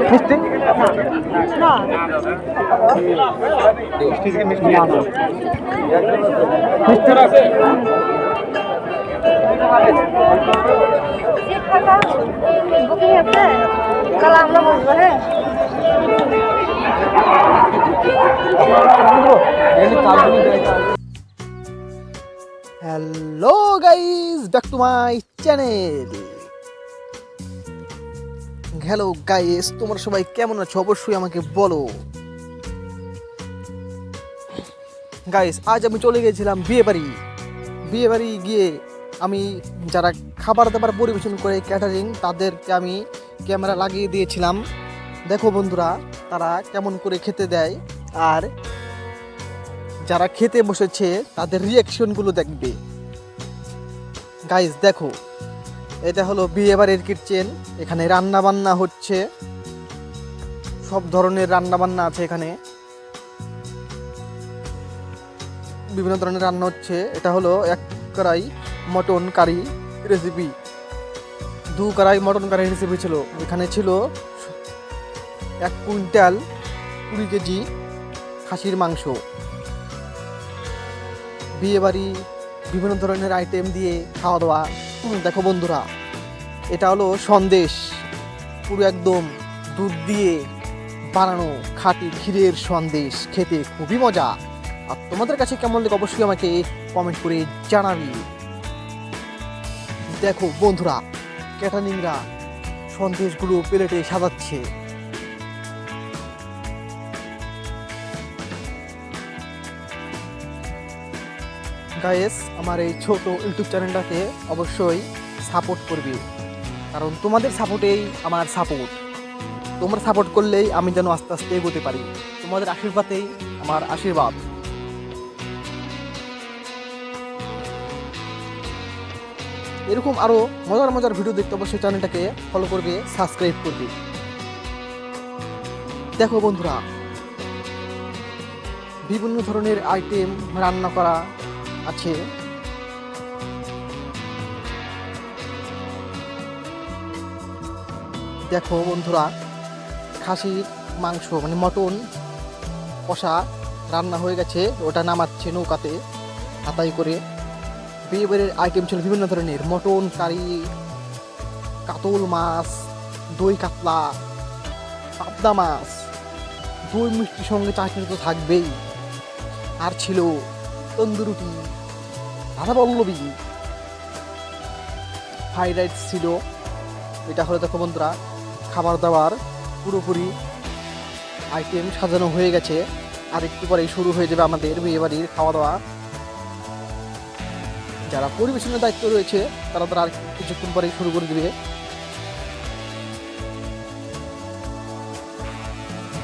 মিষ্টি না মিষ্টি আছে শিক্ষাটা বুকিং আছে তাহলে আমরা বসবো হ্যাঁ hello guys back to my channel hello guys তোমরা সবাই কেমন আছো? অবশ্যই আমাকে বলো। গাইস আজ আমি চলে গেছিলাম বিয়ে বাড়ি। বিয়ে বাড়ি গিয়ে আমি যারা খাবার দাবার পরিবেশন করে ক্যাটারিং তাদেরকে আমি ক্যামেরা লাগিয়ে দিয়েছিলাম। দেখো বন্ধুরা, তারা কেমন করে খেতে দেয়, আর যারা খেতে বসেছে, তাদের রিয়াকশনগুলো দেখবে। গাইস দেখো এটা হলো বিয়ে বাড়ির কিচেন এখানে রান্না বান্না হচ্ছে। সব ধরনের রান্না বান্না আছে এখানে। বিভিন্ন ধরনের রান্না হচ্ছে। এটা হলো এক কড়াই মটন কারি রেসিপি দু কড়াই মটন কারি রেসিপি ছিল। এখানে ছিল এক কুইন্টাল কুড়ি কেজি খাসির মাংস। বিয়ে বাড়ি বিভিন্ন ধরনের আইটেম দিয়ে খাওয়া দাওয়া দেখো বন্ধুরা, এটা হলো সন্দেশ। পুরো একদম দুধ দিয়ে বানানো খাঁটি ক্ষীরের সন্দেশ, খেতে খুবই মজা। আর তোমাদের কাছে কেমন লাগে, অবশ্যই আমাকে কমেন্ট করে জানাবি। দেখো বন্ধুরা, ক্যাটারিংরা সন্দেশগুলো প্লেটে সাজাচ্ছে। গায়েস, আমার এই ছোট ইউটিউব চ্যানেলটাকে অবশ্যই সাপোর্ট করবে। কারণ তোমাদের সাপোর্টেই আমার সাপোর্ট তোমরা সাপোর্ট করলেই আমি যেন আস্তে আস্তে এগোতে পারি। তোমাদের আশীর্বাদেই আমার আশীর্বাদ। এরকম আরও মজার মজার ভিডিও দেখতে অবশ্যই চ্যানেলটাকে ফলো করবে সাবস্ক্রাইব করবে। দেখো বন্ধুরা, বিভিন্ন ধরনের আইটেম রান্না করা আছে। দেখো বন্ধুরা, খাসির মাংস মানে মটন কষা রান্না হয়ে গেছে, ওটা নামাচ্ছে নৌকাতে হাতাই করে। বিয়ে বাড়ির আইটেম ছিল বিভিন্ন ধরনের, মটন, কারি, কাতল মাছ, দই কাতলা, পাবদা মাছ, দই মিষ্টির সঙ্গে চাটনি তো থাকবেই। আর ছিল তন্দুরুটি। রাধা পল্লবী। ফ্রাইড রাইস ছিল। এটা হলো দেখো বন্ধুরা, খাবার দাবার, পুরোপুরি আইটেম সাজানো হয়ে গেছে। আর একটু পরেই শুরু হয়ে যাবে আমাদের বিয়ে বাড়ির খাওয়া দাওয়া যারা পরিবেশনের দায়িত্ব রয়েছে, তারা তারা আর কিছুক্ষণ পরেই শুরু করে দিবে।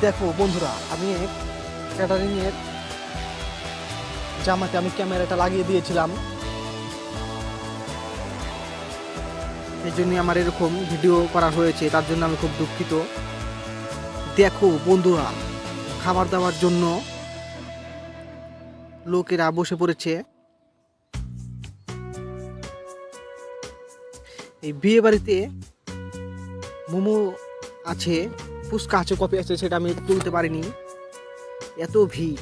দেখো বন্ধুরা, আমি ক্যাটারিংয়ের জামাতে আমি ক্যামেরাটা লাগিয়ে দিয়েছিলাম। এই জন্য আমার এরকম ভিডিও করা হয়েছে, তার জন্য আমি খুব দুঃখিত। দেখো বন্ধুরা, খাবার দাবার জন্য লোকেরা বসে পড়েছে। এই বিয়ে বাড়িতে মোমো আছে, ফুচকা আছে কপি আছে, সেটা আমি তুলতে পারিনি। এত ভিড়।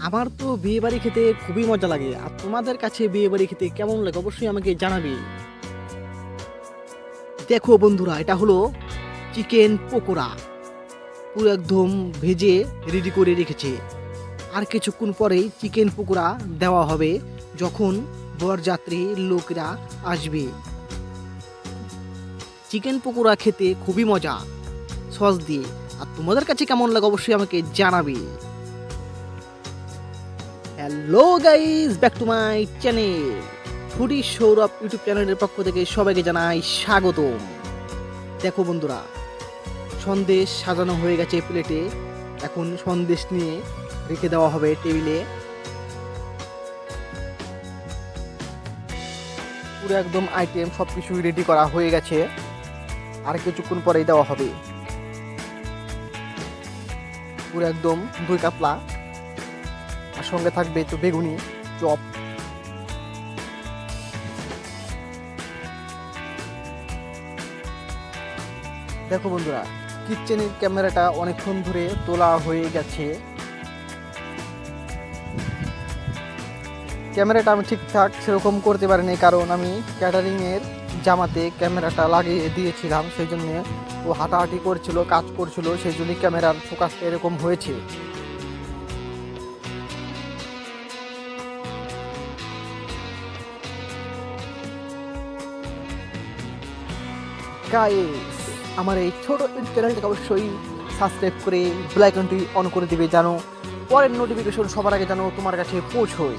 আমার তো বিয়ে বাড়ি খেতে খুবই মজা লাগে। আর তোমাদের কাছে বিয়ে বাড়ি খেতে কেমন লাগে অবশ্যই আমাকে জানাবে। দেখো বন্ধুরা, এটা হলো চিকেন পকোড়া। পুরো একদম ভেজে রেডি করে রেখেছে। আর কিছুক্ষণ পরেই চিকেন পকোড়া দেওয়া হবে, যখন বরযাত্রী লোকরা আসবে। চিকেন পকোড়া খেতে খুবই মজা, সস দিয়ে। আর তোমাদের কাছে কেমন লাগে অবশ্যই আমাকে জানাবে। Hello guys back to my channel. Foodie Sourav YouTube চ্যানেলের পক্ষ থেকে সবাইকে জানাই স্বাগতম। দেখো বন্ধুরা, সন্দেশ সাজানো হয়ে গেছে প্লেটে। এখন সন্দেশ নিয়ে রেখে দেওয়া হবে টেবিলে। পুরো একদম আইটেম সব কিছুই রেডি করা হয়ে গেছে। আর কিছুক্ষণ পরেই দেওয়া হবে। পুরো একদম দুই কাপলা সঙ্গে থাকবে একটু বেগুনি, চপ। দেখো বন্ধুরা, কিচেনের ক্যামেরাটা অনেকক্ষণ ধরে তোলা হয়ে গেছে। ক্যামেরাটা আমি ঠিকঠাক সেরকম করতে পারিনি, কারণ আমি ক্যাটারিংয়ের জামাতে ক্যামেরাটা লাগিয়ে দিয়েছিলাম, সেই জন্যে ও হাঁটাহাঁটি করছিল, কাজ করছিল, সেই জন্যই ক্যামেরার ফোকাসটা এরকম হয়েছে। গাইস আমার এই ছোট ইউটিউব চ্যানেলটাকে অবশ্যই সাবস্ক্রাইব করে বেল আইকনটি অন করে দিবে জানো। পরের নোটিফিকেশন সবার আগে জানো তোমার কাছে পৌঁছয়।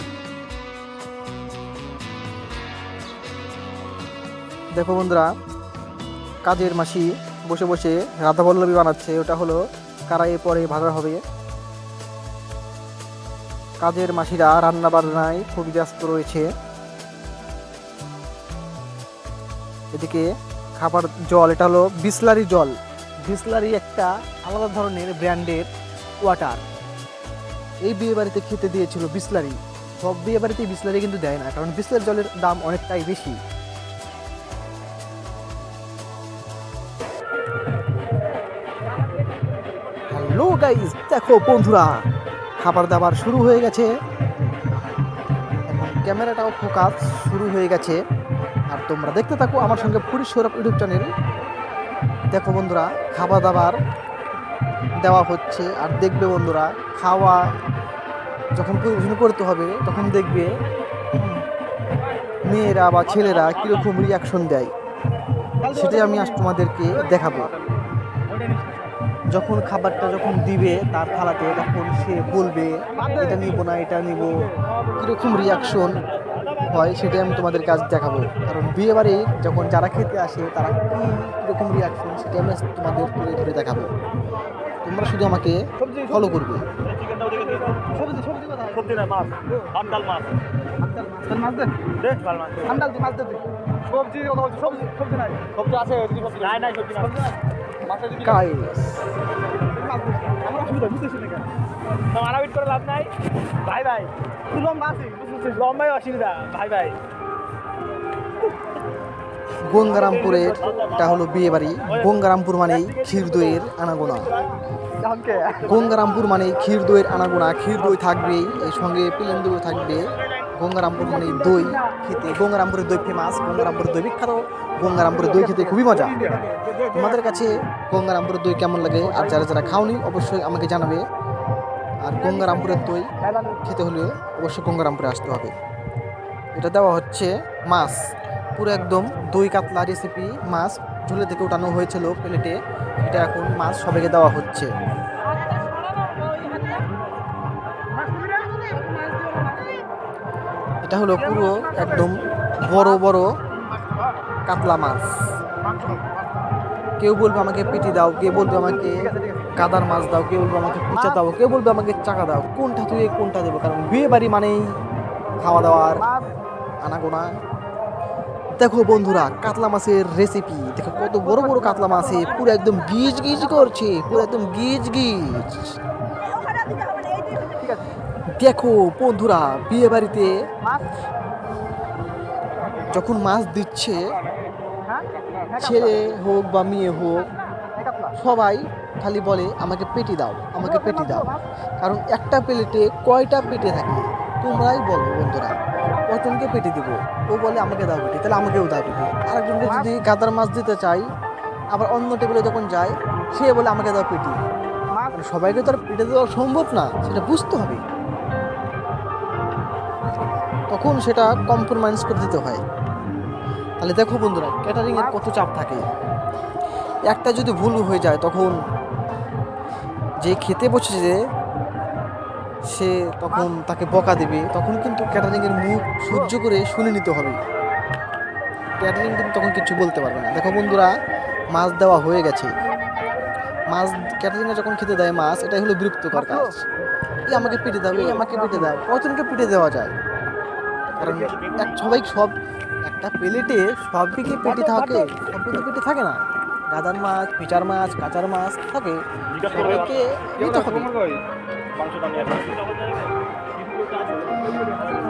দেখো বন্ধুরা, কাজের মাসি বসে বসে রাধাবল্লভী বানাচ্ছে, ওটা হলো কারাইয়ে পরে ভাজা হবে। কাজের মাসিরা রান্না বান্নায় খুবই ব্যস্ত রয়েছে। এদিকে খাবার জল, এটা হলো বিসলারি জল। বিসলারি একটা আলাদা ধরনের ব্র্যান্ডের ওয়াটার। এই বিয়ে বাড়িতে খেতে দিয়েছিল বিসলারি। সব বিয়ে বাড়িতে বিসলারি কিন্তু দেয় না, কারণ বিসলারি জলের দাম অনেকটাই বেশি। হ্যালো গাইস, দেখো বন্ধুরা, খাবার দাবার শুরু হয়ে গেছে। ক্যামেরাটাও ফোকাস শুরু হয়ে গেছে। তোমরা দেখতে থাকো আমার সঙ্গে পুরী সৌরভ ইউটিউব চ্যানেল। দেখো বন্ধুরা খাবার দাবার দেওয়া হচ্ছে। আর দেখবে বন্ধুরা, খাওয়া যখন পরিবেশন করতে হবে, তখন দেখবে মেয়েরা বা ছেলেরা কীরকম রিয়াকশন দেয়, সেটাই আমি আজ তোমাদেরকে দেখাবো। যখন খাবারটা যখন দিবে তার থালাতে, তখন সে বলবে, এটা নিব না, এটা নিব। কীরকম রিয়াকশন হয় সেটাই আমি তোমাদের কাজ দেখাবো কারণ বিয়ে বাড়ি যখন যারা খেতে আসে তারা কীরকম রিয়াকশন সেটা আমি তোমাদের তুলে ধরে দেখাবো তোমরা শুধু আমাকে ফলো করবে গাইস আমরা বুঝতেছি না মারাপিট করে লাভ নাই। ভাই ভাই তুই লম্বা আছিস বুঝতেছিস? লম্বাই অসুবিধা। ভাই ভাই। গঙ্গারামপুরের এটা হলো বিয়ে বাড়ি। গঙ্গারামপুর মানে ক্ষীর দইয়ের আনাগোনা গঙ্গারামপুর মানে ক্ষীর দইয়ের আনাগোনা। ক্ষীর দই থাকবেই এর সঙ্গে প্লেন দই থাকবে। গঙ্গারামপুর মানে দই খেতে। গঙ্গারামপুরের দই ফেমাস গঙ্গারামপুরের দই বিখ্যাত। গঙ্গারামপুরের দই খেতে খুবই মজা। তোমাদের কাছে গঙ্গারামপুরের দই কেমন লাগে? আর যারা যারা খাওনি অবশ্যই আমাকে জানাবে। আর গঙ্গারামপুরের দই খেতে হলে অবশ্যই গঙ্গারামপুরে আসতে হবে। এটা দেওয়া হচ্ছে মাছ। পুরো একদম দই কাতলা রেসিপি মাছ ঝুলে থেকে ওঠানো হয়েছিল প্লেটে। এটা এখন মাছ সবাইকে দেওয়া হচ্ছে। এটা হলো পুরো একদম বড় বড় কাতলা মাছ। কেউ বলবে আমাকে পিটি দাও কেউ বলবে আমাকে কাদার মাছ দাও, কেউ বলবে আমাকে কুচা দাও, কেউ বলবে আমাকে চাকা দাও। কোনটা তুই, কোনটা দেবো? কারণ বিয়ে বাড়ি মানেই খাওয়া দাওয়ার আনাগোনা। দেখো বন্ধুরা, কাতলা মাছের রেসিপি দেখো কত বড় বড় কাতলা মাছে পুরো একদম গিজ গিজ করছে, পুরো একদম গিজ গিজ। দেখো বন্ধুরা, বিয়ে বাড়িতে যখন মাছ দিচ্ছে, ছেলে হোক বা মেয়ে হোক, সবাই খালি বলে, আমাকে পেটি দাও, আমাকে পেটি দাও। কারণ একটা প্লেটে কয়টা পেটে থাকে তোমরাই বলো বন্ধুরা, কজনকে পেটি দিব? ও বলে, আমাকে দাও পেটি, তাহলে আমাকেও দাও পেটি। আরেকজনকে যদি গাদার মাছ দিতে চাই, আবার অন্য টেবিলে যখন যায়, সে বলে, আমাকে দাও পেটি। মানে সবাইকে তো আর পেটে দেওয়া সম্ভব না, সেটা বুঝতে হবে। তখন সেটা কম্প্রোমাইজ করে দিতে হয়। তাহলে দেখো বন্ধুরা ক্যাটারিংয়ের কত চাপ থাকে। একটা যদি ভুল হয়ে যায়, তখন যে খেতে বসেছে সে তখন তাকে বকা দেবে। তখন কিন্তু ক্যাটারিংয়ের মুখ সহ্য করে শুনে নিতে হবে। ক্যাটারিং কিন্তু তখন কিছু বলতে পারবে না। দেখো বন্ধুরা মাছ দেওয়া হয়ে গেছে। মাছ ক্যাটারিংয়ে যখন খেতে দেয় মাছ এটাই হলো বিরক্তকর কাজ। এই আমাকে পেটে দাও এই আমাকে পেটে দাও। কজনকে পেটে দেওয়া যায়? কারণ এক সবাই সব একটা প্লেটে সবই কি পেটে থাকে? সব তো পেটে থাকে না। গাদার মাছ পিচার মাছ কাঁচার মাছ থাকে। সবাইকে নিতে হবে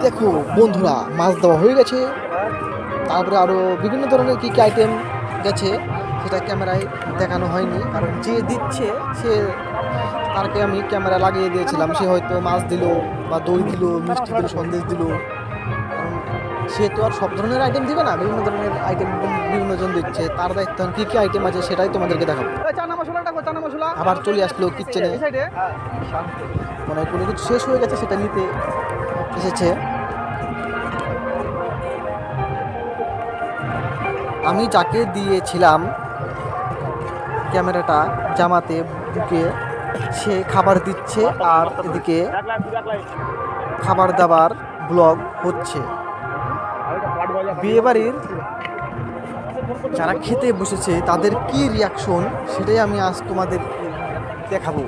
দেখো বন্ধুরা মাছ দেওয়া হয়ে গেছে। তারপরে আরও বিভিন্ন ধরনের কী কী আইটেম গেছে সেটা ক্যামেরায় দেখানো হয়নি। কারণ যে দিচ্ছে সে তারকে আমি ক্যামেরা লাগিয়ে দিয়েছিলাম। সে হয়তো মাছ দিল বা দই দিল মিষ্টি দিল সন্দেশ দিল। সে তো আর সব ধরনের আইটেম দিবে না বিভিন্ন ধরনের আইটেম বিভিন্ন জন দিচ্ছে তার দায়িত্ব কী কী আইটেম আছে সেটাই তোমাদেরকে দেখাবো। চানা মশলাটা চানা মশলা। আবার চলে আসলো কিচেনে এই সাইডে মানে কোনো কিছু শেষ হয়ে গেছে সেটা নিতে এসেছে। আমি যাকে দিয়েছিলাম ক্যামেরাটা জামাতে বুকে সে খাবার দিচ্ছে আর এদিকে খাবার দাবার ব্লগ হচ্ছে। বিয়েবাড়ির যারা খেতে বসেছে তাদের কি রিয়াকশন সেটাই আমি আজ তোমাদের দেখাবো।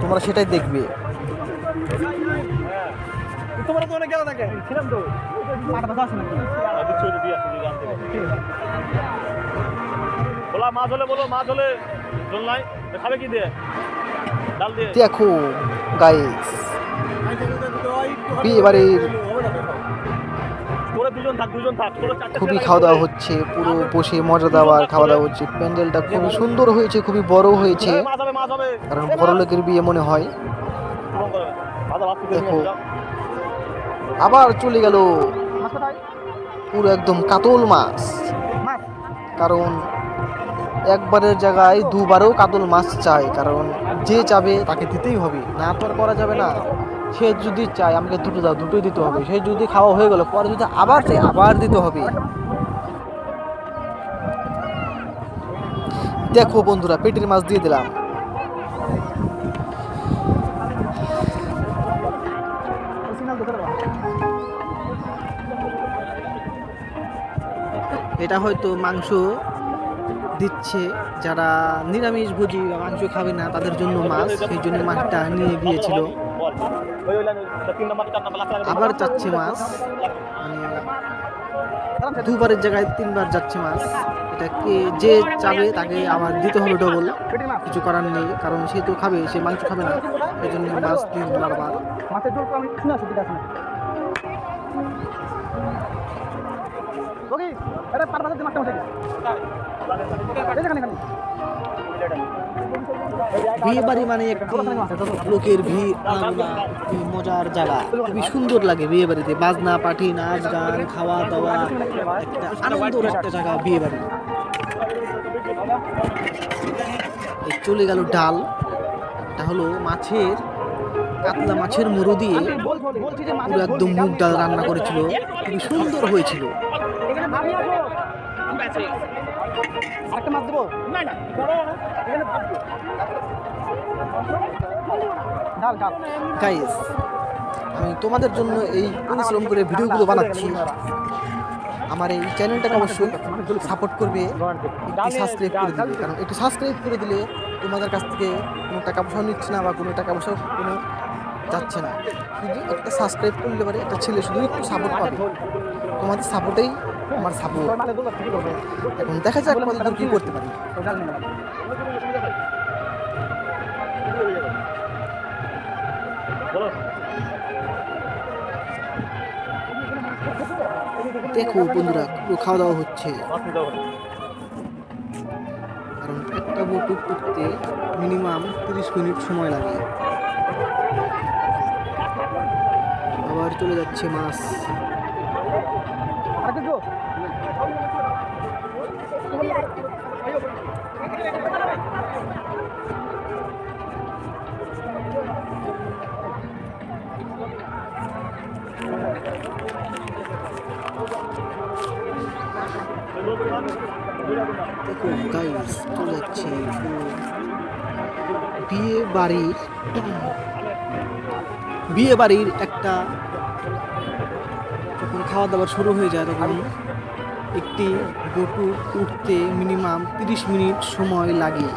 তোমরা সেটাই দেখবে। তোমার তো অনেক গেল থাকে ছিলাম তো। মাটা ব্যথা আছে নাকি? বলা মাছ হলে বলো মাছ হলে জল নাই। খাবে কি দিয়ে? ডাল দিয়ে। দেখো গাইস বিয়েবাড়ির তোরা খুবই খাওয়া দাওয়া হচ্ছে পুরো বসে মজা দেওয়ার খাওয়া দাওয়া হচ্ছে প্যান্ডেলটা খুবই সুন্দর হয়েছে খুবই বড় হয়েছে। কারণ বড় লোকের বিয়ে মনে হয়। দেখো। আবার চলে গেল পুরো একদম কাতল মাছ। মাছ? কারণ একবারের জায়গায় দুবারও কাতল মাছ চাই কারণ যে চাবে তাকে দিতেই হবে না তো আর করা যাবে না। সে যদি চায় আমাকে দুটো দাও, দুটোই দিতে হবে। সে যদি খাওয়া হয়ে গেল, পরে যদি আবার চাই আবার দিতে হবে। দেখো বন্ধুরা, পেটের মাছ দিয়ে দিলাম। এটা হয়তো মাংস দিচ্ছে যারা নিরামিষ ভোজি মাংস খাবে না, তাদের জন্য মাছ। সেই জন্য মাছটা নিয়ে গিয়েছিল। আবার যাচ্ছে মাছ। মানে দুবারের জায়গায় তিনবার যাচ্ছে মাছ। এটা কে যে চাবে তাকে আবার দিতে হবে ডবল কিছু করার নেই, কারণ সে তো খাবে, সে মাংস খাবে না। সেই জন্য মাছ দিন বারবার। মাছের তো আমি শুনে ঠিক আছে বিয়ে বাড়ি মানে একটি লোকের ভিড় আনাগোনা মজার জায়গা। খুবই সুন্দর লাগে বিয়ে বাড়িতে। বাজনা পাঠি নাচ, গান, খাওয়া, দাওয়া, একটা আনন্দের একটা জায়গা বিয়ে বাড়ি। চলে গেল ডাল। এটা হলো মাছের, কাতলা মাছের মুড়ো দিয়ে পুরো একদম মুগ ডাল রান্না করেছিল। খুবই সুন্দর হয়েছিল। আরেকটা মাছ দেবো? না না। গাইস আমি তোমাদের জন্য এই পরিশ্রম করে ভিডিওগুলো বানাচ্ছি। আমার এই চ্যানেলটাকে অবশ্যই সাপোর্ট করবে। একটি সাবস্ক্রাইব করে দিবে। কারণ একটু সাবস্ক্রাইব করে দিলে তোমাদের কাছ থেকে কোনো টাকা পয়সা নিচ্ছে না বা কোনো টাকা পয়সা কোনো যাচ্ছে না। শুধু একটা সাবস্ক্রাইব করলে পারে একটা ছেলে শুধু একটু সাপোর্ট পাবে। তোমাদের সাপোর্টেই আমার সাপোর্ট এখন দেখা যাক কতদূর কী করতে পারি। দেখো বন্ধুরা, পুরো খাওয়া দাওয়া হচ্ছে। কারণ একটা বটু করতে মিনিমাম তিরিশ মিনিট সময় লাগে। আবার চলে যাচ্ছে মাছ। বাড়ির বিয়ে বাড়ির একটা যখন খাওয়া দাওয়া শুরু হয়ে যায় তখন একটি গটু উঠতে মিনিমাম তিরিশ মিনিট সময় লাগে।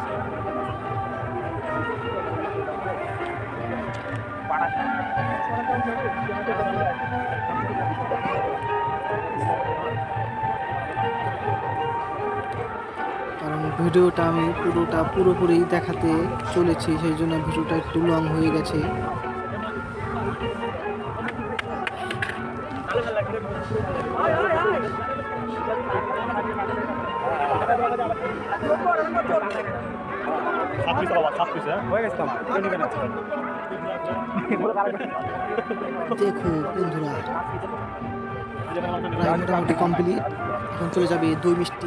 ভিডিওটা আমি পুরোটা পুরোপুরি দেখাতে চলেছি, সেই জন্য ভিডিওটা একটু লং হয়ে গেছে। সাত পিস বাবা সাত পিস হ্যাঁ হয়ে গেছে তো আমার দেখো বন্ধুরা মোটামুটি কমপ্লিট এখন চলে যাবে দুই মিষ্টি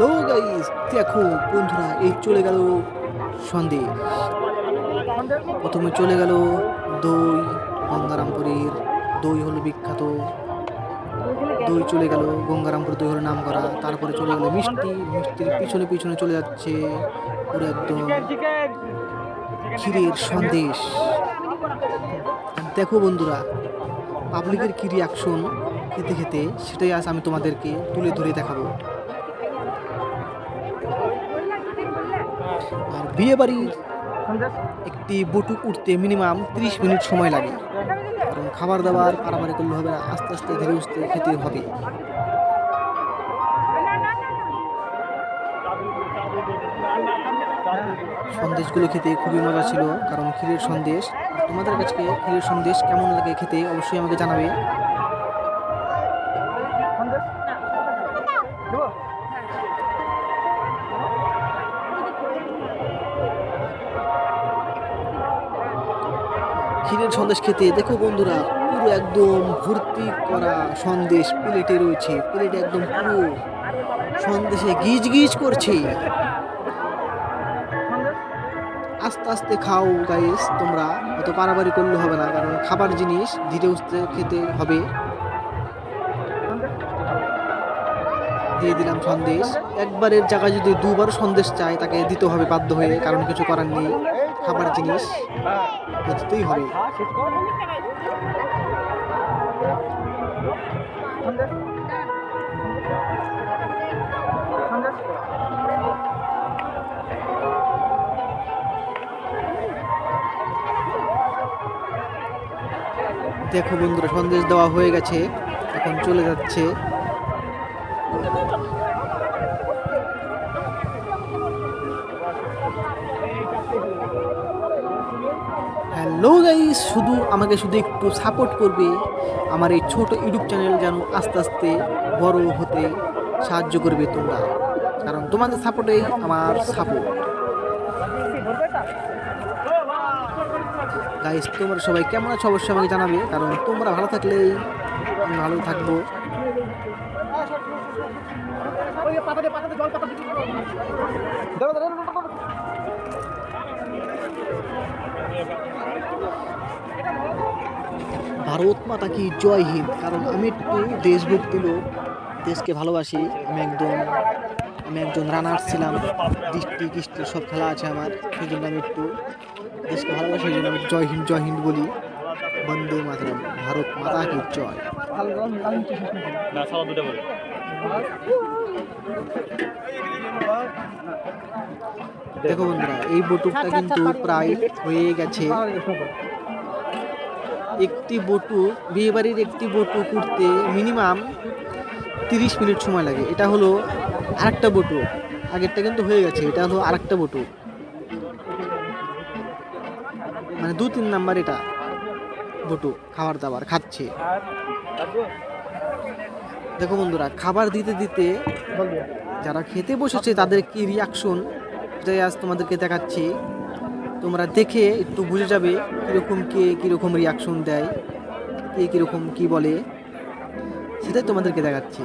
হ্যালো গাইস দেখো, বন্ধুরা, এই চলে গেল সন্দেশ। প্রথমে চলে গেল দই, গঙ্গারামপুরের দই হলো বিখ্যাত। দই চলে গেল গঙ্গারামপুর দই হলো নাম করা তারপরে চলে গেল মিষ্টি, মিষ্টির পিছনে পিছনে চলে যাচ্ছে পুরো একদম ক্ষীরের সন্দেশ। দেখো, বন্ধুরা পাবলিকের কি রিয়াকশন খেতে খেতে সেটাই আজ আমি তোমাদেরকে তুলে ধরে দেখাবো। আর বিয়ে বাড়ির একটি বটুক উঠতে মিনিমাম তিরিশ মিনিট সময় লাগে। কারণ খাবার দাবার, পারাপারি করলে হবে না, আস্তে আস্তে ধীরে সুস্থে খেতে হবে। সন্দেশগুলো খেতে খুবই মজা ছিল, কারণ ক্ষীরের সন্দেশ। তোমাদের কাছে ক্ষীরের সন্দেশ কেমন লাগে খেতে অবশ্যই আমাকে জানাবে। ক্ষীরের সন্দেশ খেতে দেখো বন্ধুরা, পুরো একদম ভর্তি করা সন্দেশ প্লেটে রয়েছে, প্লেটে একদম পুরো সন্দেশে গিজ গিজ করছে। আস্তে আস্তে খাও গাইস তোমরা, অত পারাবারি করলে হবে না, কারণ খাবার জিনিস ধীরে উঠতে খেতে হবে। দিয়ে দিলাম সন্দেশ। একবারের জায়গায় যদি দুবার সন্দেশ চায়, তাকে দিতে হবে বাধ্য হয়ে, কারণ কিছু করার নেই, খাবার জিনিস। দিতেই হবে। দেখো বন্ধুরা সন্দেশ দেওয়া হয়ে গেছে। এখন চলে যাচ্ছে হ্যালো গাইস শুধু আমাকে শুধু একটু সাপোর্ট করবে আমার এই ছোট ইউটিউব চ্যানেল যেন আস্তে আস্তে বড় হতে সাহায্য করবে তোমরা। কারণ তোমাদের সাপোর্টেই আমার সাপোর্ট গাইস তোমরা সবাই কেমন আছো অবশ্যই আমাকে জানাবে, কারণ তোমরা ভালো থাকলেই আমি ভালো থাকব। জল ভারত মাতা কি জয় হিন্দ? কারণ আমি একটু দেশভক্তি লোক দেশকে ভালোবাসি। আমি একদম আমি একজন রানার ছিলাম দৃষ্টি কিষ্টি সব খেলা আছে আমার। সেই জন্য আমি একটু দেশকে ভালোবাসি সেই জন্য আমি জয় হিন্দ জয় হিন্দ বলি। বন্দে মাতরম ভারত মাতা কি জয়? দেখো বন্ধুরা এই বটুকটা কিন্তু প্রায় হয়ে গেছে। একটি বটু, বিয়েবাড়ির একটি বটু করতে মিনিমাম তিরিশ মিনিট সময় লাগে। এটা হলো আরেকটা বটু। আগেরটা কিন্তু হয়ে গেছে, এটা হলো আরেকটা বটু। মানে দু তিন নাম্বার এটা বটু, খাবার দাবার, খাচ্ছে। দেখো বন্ধুরা, খাবার দিতে দিতে যারা খেতে বসেছে, তাদের কি রিয়াকশন যাই আজ তোমাদেরকে দেখাচ্ছি। তোমরা দেখে একটু বুঝে যাবে কীরকম কে কীরকম রিয়াকশন দেয়, কে কীরকম কী বলে। সেটাই তোমাদেরকে দেখাচ্ছি।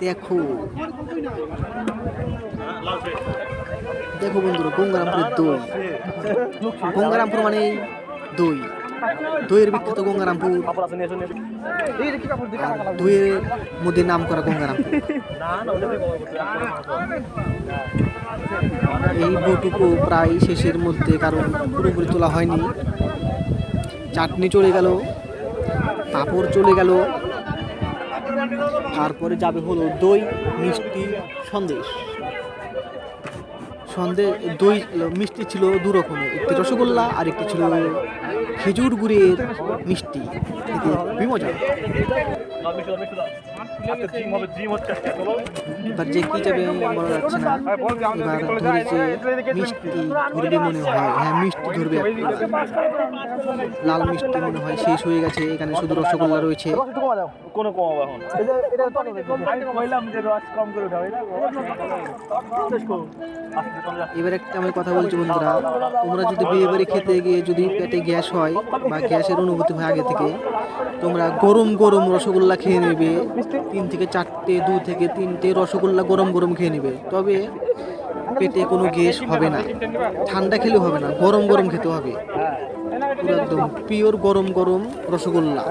দেখো। দেখো বন্ধুরা, গঙ্গারামপুরের দই। গঙ্গারামপুর মানে দই। দইয়ের বিখ্যাত গঙ্গারামপুর। দইয়ের মধ্যে নাম করা গঙ্গারামপুর। এই বটুকু প্রায় শেষের মধ্যে কারণ পুরোপুরি তোলা হয়নি। চাটনি চলে গেল, পাঁপড় চলে গেল, তারপরে যাবে হলো দই, মিষ্টি, সন্দেশ। সন্দেশ, দই, মিষ্টি ছিল দু রকমের, একটি রসগোল্লা আর একটি ছিল খেজুর গুড়ের মিষ্টি। খেতে কি যাবে বলা যাচ্ছে না এবার ধরেছে মিষ্টি ধরবে মনে হয় হ্যাঁ মিষ্টি ধরবে একটা। লাল মিষ্টি মনে হয় শেষ হয়ে গেছে এখানে শুধু রসগোল্লা রয়েছে কোনো কমাবো এখন। এবার একটা আমি কথা বলছি বন্ধুরা তোমরা যদি বিয়ে বাড়ি খেতে গিয়ে যদি পেটে গ্যাস হয় বা গ্যাসের অনুভূতি হয় আগে থেকে তোমরা গরম গরম রসগোল্লা খেয়ে নেবে তিন থেকে চারটে, দু থেকে তিনটে রসগোল্লা গরম গরম খেয়ে নেবে। তবে পেটে কোনো গ্যাস হবে না, ঠান্ডা খেলে হবে না, গরম গরম খেতে হবে। একদম পিওর গরম গরম রসগোল্লা।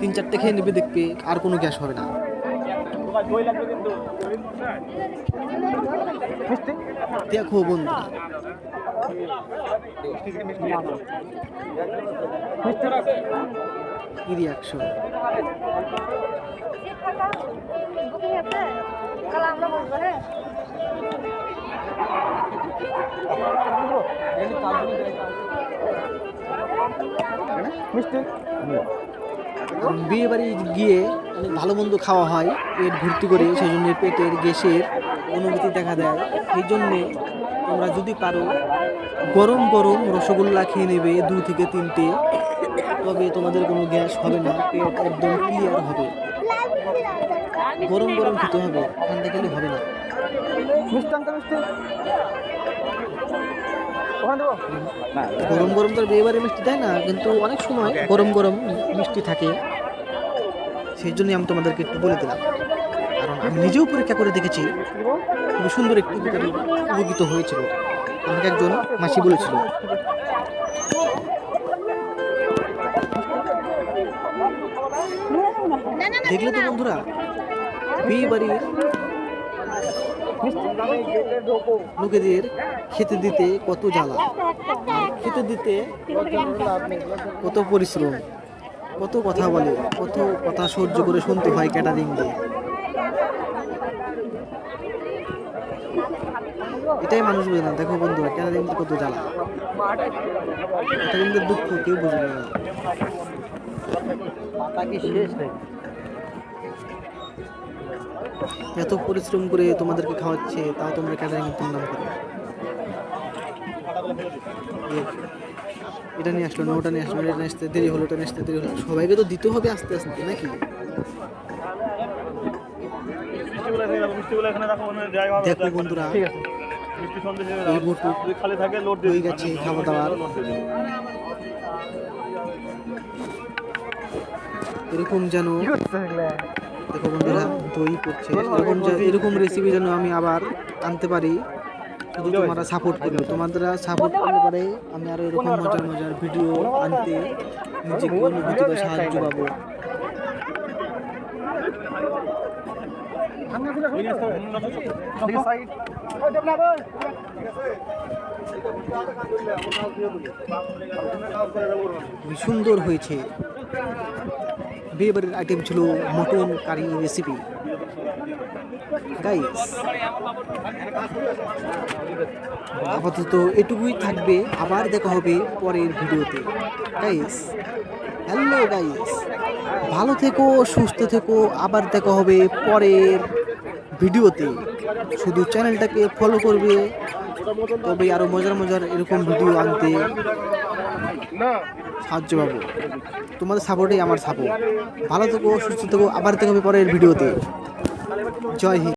তিন চারটে খেয়ে নেবে দেখবে আর কোনো গ্যাস হবে না। দেখো বন্ধু। কি রিয়াকশন বুকিং আছে কাল আমরা বলব হ্যাঁ মিষ্টি কারণ বিয়ে বাড়ি গিয়ে অনেক ভালো মন্দ খাওয়া হয়, পেট ভর্তি করে, সেই জন্য পেটের গ্যাসের অনুভূতি দেখা দেয়। সেই জন্যে তোমরা যদি পারো, গরম গরম রসগোল্লা খেয়ে নেবে দু থেকে তিনটে, তবে তোমাদের কোনো গ্যাস হবে না, পেট একদম ক্লিয়ার হবে। গরম গরম খেতে হবে ঠান্ডা খেলে হবে না। গরম গরম তো আর বিয়ে মিষ্টি দেয় না কিন্তু অনেক সময় গরম গরম মিষ্টি থাকে। সেই জন্যই আমি তোমাদেরকে একটু বলে দিলাম। কারণ আমি নিজেও পরীক্ষা করে দেখেছি খুবই সুন্দর একটি উপকৃত হয়েছিল। আমাকে একজন মাসি বলেছিল। দেখলে তো বন্ধুরা বিয়ে বাড়ির লোকেদের খেতে দিতে কত জ্বালা। খেতে দিতে কত পরিশ্রম, কত কথা বলে, কত কথা সহ্য করে শুনতে হয় ক্যাটারিং দিয়ে। এটাই মানুষ বোঝে না। দেখো বন্ধুরা ক্যাটারিং কত জ্বালা। ক্যাটারিংদের দুঃখ কেউ বুঝবে না। এত পরিশ্রম করে তোমাদেরকে খাওয়াচ্ছে তাও তোমরা ক্যাটারিং এর নাম করো এটা নিয়ে আসলো না ওটা নিয়ে আসলো এটা নিয়ে আসতে দেরি হলো ওটা নিয়ে আসতে দেরি হলো সবাইকে তো দিতে হবে আস্তে আস্তে নাকি দেখো বন্ধুরা হয়ে গেছে দিও। এরকম যেন? দেখো বন্ধুরা দই করছে। এরকম এরকম রেসিপি যেন আমি আবার আনতে পারি শুধু তোমরা সাপোর্ট করবে। তোমাদের সাপোর্ট করলে পরে আমি আরও এরকম মজার মজার ভিডিও আনতে নিজেকে অনুভূতি বা সাহায্য পাবো। সুন্দর হয়েছে। বাড়ির আইটেম ছিল মটন কারি রেসিপি গাইস আপাতত এটুকুই থাকবে, আবার দেখা হবে পরের ভিডিওতে। গাইস হ্যালো গাইস ভালো থেকো, সুস্থ থেকো, আবার দেখা হবে পরের ভিডিওতে। শুধু চ্যানেলটাকে ফলো করবে তবে আরও মজার মজার এরকম ভিডিও আনতে সাহায্য পাবো। তোমাদের সাপোর্টেই আমার সাপোর্ট। ভালো থেকো, সুস্থ থেকো, আবার দেখা হবে পরের ভিডিওতে। জয় হিন্দ।